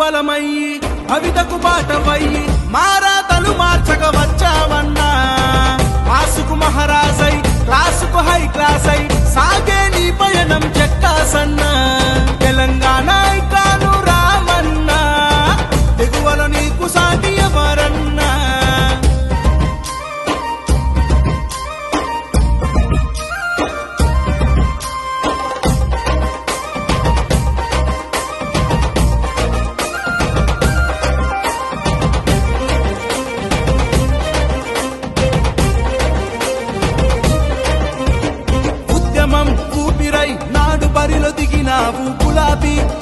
బలమయ్యి భవితకు బాటవయ్యి మారాతలు మార్చక వచ్చావన్నా. మాసుకు మహారాజై క్లాసుకు high class అయి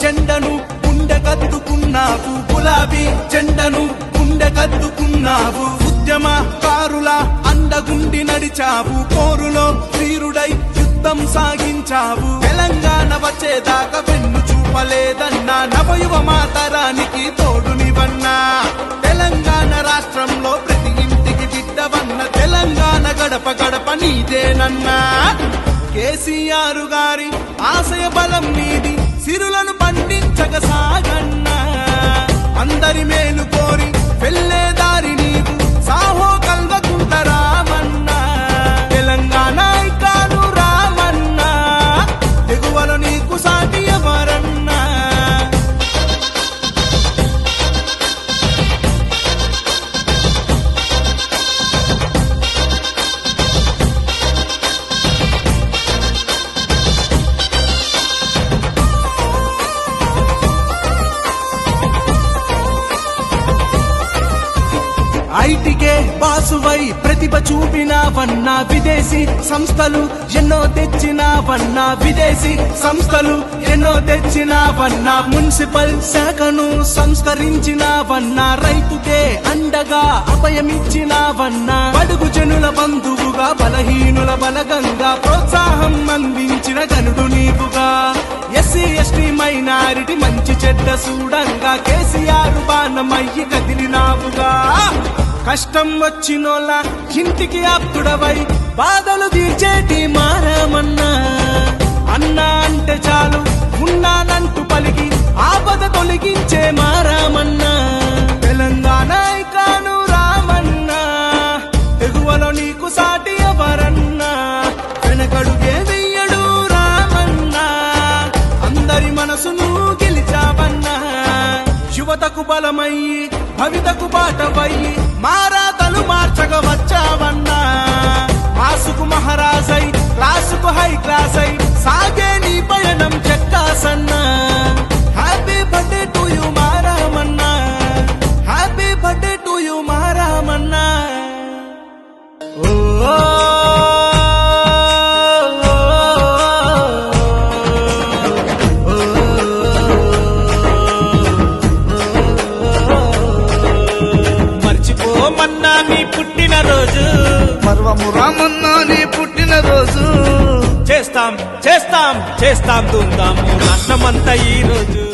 చెండను గుండె కద్దుకున్నావు గులాబీ చెండను గుండె కద్దుకున్నావు ఉద్యమ కారుల అండగుండి నడిచావు. పోరులో వీరుడై యుద్ధం సాగించావు. తెలంగాణ వచ్చేదాకా వెన్ను చూపలేదన్నా. నవయువ మాతరానికి తోడునివన్నా. తెలంగాణ రాష్ట్రంలో ప్రతి ఇంటికి బిడ్డవన్న. తెలంగాణ గడప గడప నీదేనన్నా. కేసీఆర్ గారి ఆశయ బలం నీది. సిరులను పండించగ సాగన్న. అందరి మేలు కోరి ఐటికే బాసువై ప్రతిభ చూపినావన్నా విదేశీ సంస్థలు ఎన్నో తెచ్చినావన్నా విదేశీ సంస్థలు ఎన్నో తెచ్చినావన్నా మున్సిపల్ శాఖను సంస్కరించినావన్నా రైతుకే అండగా అభయమిచ్చినావన్నా బడుగు జనుల బంధువుగా బలహీనుల బలగంగా ప్రోత్సాహం అందించిన గనుడు నీవుగా. ఎస్సీ ఎస్టీ మైనారిటీ మంచి చెడ్డ చూడంగా కేసీఆర్ బాణమయ్యి కదిలినావుగా. కష్టం వచ్చినోళ్ళ ఇంటికి ఆప్తుడవై బాధలు తీర్చేటి మారామన్నా. అన్నా అంటే చాలు ఉన్నానంటూ పలికి ఆపద తొలగించే మారామన్నా తెలంగాణ ఐకాను రామన్నా ఎగువలో నీకు సాటి ఎవరన్నా. వెనకడుగే వెయ్యడు రామన్నా అందరి మనసును గెలిచావన్నా. యువతకు బలమయ్యి భవితకు బాటవయ్యి మారాతలు మార్చక వచ్చావన్నా. చేస్తాం చేస్తాం చేస్తాం దుందాము రాష్ట్రమంతా ఈ రోజు